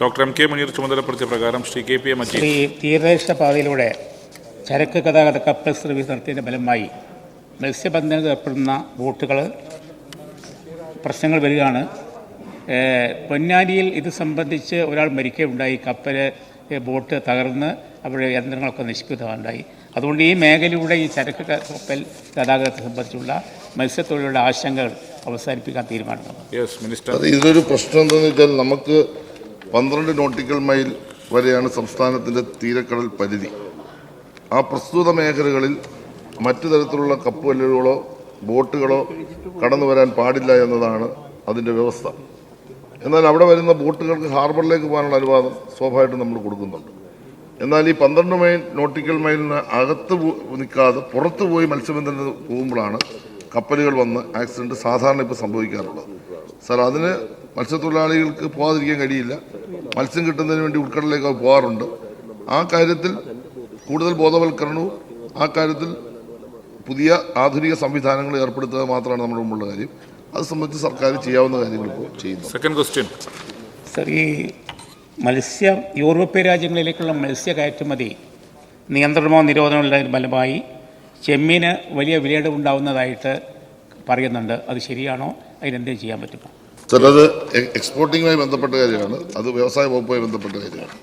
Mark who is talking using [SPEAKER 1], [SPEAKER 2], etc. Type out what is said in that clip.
[SPEAKER 1] Doctor M K Muneer ചുമതലപ്പെടുത്തിയ പ്രകാരം Sri K P A Majeed
[SPEAKER 2] Sri തീരദേശ പാതയിലൂടെ ചരക്ക് ഗതാഗത കപ്പൽ സർവീസ് നടത്തിയതിന്റെ ഫലമായി മത്സ്യബന്ധനത്തിൽ ഏർപ്പെടുന്ന ബോട്ടുകൾ പ്രശ്നങ്ങൾ വരികയാണ്. പൊന്നാനിയിൽ ഇത് സംബന്ധിച്ച് ഒരാൾ മരിക്കുകയുണ്ടായി. കപ്പൽ ബോട്ട് തകർന്ന് അവിടെ യന്ത്രങ്ങളൊക്കെ നശിപ്പിക്കുകയുണ്ടായി. അതുകൊണ്ട് ഈ മേഖലയിലൂടെ ഈ ചരക്ക് കപ്പൽ ഗതാഗതത്തെ സംബന്ധിച്ചുള്ള മത്സ്യത്തൊഴിലുള്ള ആശങ്കകൾ അവസാനിപ്പിക്കാൻ തീരുമാനിക്കുന്നു
[SPEAKER 3] ഇതൊരു പ്രശ്നം എന്താണെന്ന് വെച്ചാൽ നമുക്ക് പന്ത്രണ്ട് നോട്ടിക്കൽ മൈൽ വരെയാണ് സംസ്ഥാനത്തിന്റെ തീരക്കടൽ പരിധി. ആ പ്രസ്തുത മേഖലകളിൽ മറ്റു തരത്തിലുള്ള കപ്പലുകളോ ബോട്ടുകളോ കടന്നു വരാൻ പാടില്ല എന്നതാണ് അതിന്റെ വ്യവസ്ഥ. എന്നാൽ അവിടെ വരുന്ന ബോട്ടുകൾക്ക് ഹാർബറിലേക്ക് പോകാനുള്ള അനുവാദം സ്വാഭാവികമായിട്ടും നമ്മൾ കൊടുക്കുന്നുണ്ട്. എന്നാൽ ഈ പന്ത്രണ്ട് മൈൽ നോട്ടിക്കൽ മൈലിന് അകത്ത് നിൽക്കാതെ പുറത്തു പോയി മത്സ്യബന്ധനത്തിന് പോകുമ്പോഴാണ് കപ്പലുകൾ വന്ന് ആക്സിഡന്റ് സാധാരണ ഇപ്പോൾ സംഭവിക്കാറുള്ളത്. സാർ അതിന് മത്സ്യത്തൊഴിലാളികൾക്ക് പോകാതിരിക്കാൻ കഴിയില്ല. മത്സ്യം കിട്ടുന്നതിന് വേണ്ടി ഉൾക്കടലിലേക്ക് അവർ പോകാറുണ്ട്. ആ കാര്യത്തിൽ കൂടുതൽ ബോധവൽക്കരണവും ആ കാര്യത്തിൽ പുതിയ ആധുനിക സംവിധാനങ്ങൾ ഏർപ്പെടുത്തുക മാത്രമാണ് നമ്മുടെ മുമ്പുള്ള കാര്യം. അത് സംബന്ധിച്ച് സർക്കാർ ചെയ്യാവുന്ന കാര്യങ്ങൾ ഇപ്പോൾ ചെയ്യുന്നു.
[SPEAKER 1] സെക്കൻഡ് ക്വസ്റ്റ്യൻ
[SPEAKER 2] സർ ഈ മത്സ്യ യൂറോപ്യൻ രാജ്യങ്ങളിലേക്കുള്ള മത്സ്യ കയറ്റുമതി നിയന്ത്രണമോ നിരോധനമോ ഉള്ളതിന് ഫലമായി ചെമ്മീന് വലിയ വിലയിടവുണ്ടാവുന്നതായിട്ട് പറയുന്നുണ്ട്. അത് ശരിയാണോ? അതിനെന്തേ ചെയ്യാൻ പറ്റുമോ?
[SPEAKER 3] അത് എക്സ്പോർട്ടിങ്ങുമായി ബന്ധപ്പെട്ട കാര്യമാണ്. അത് വ്യവസായ വകുപ്പുമായി ബന്ധപ്പെട്ട കാര്യമാണ്.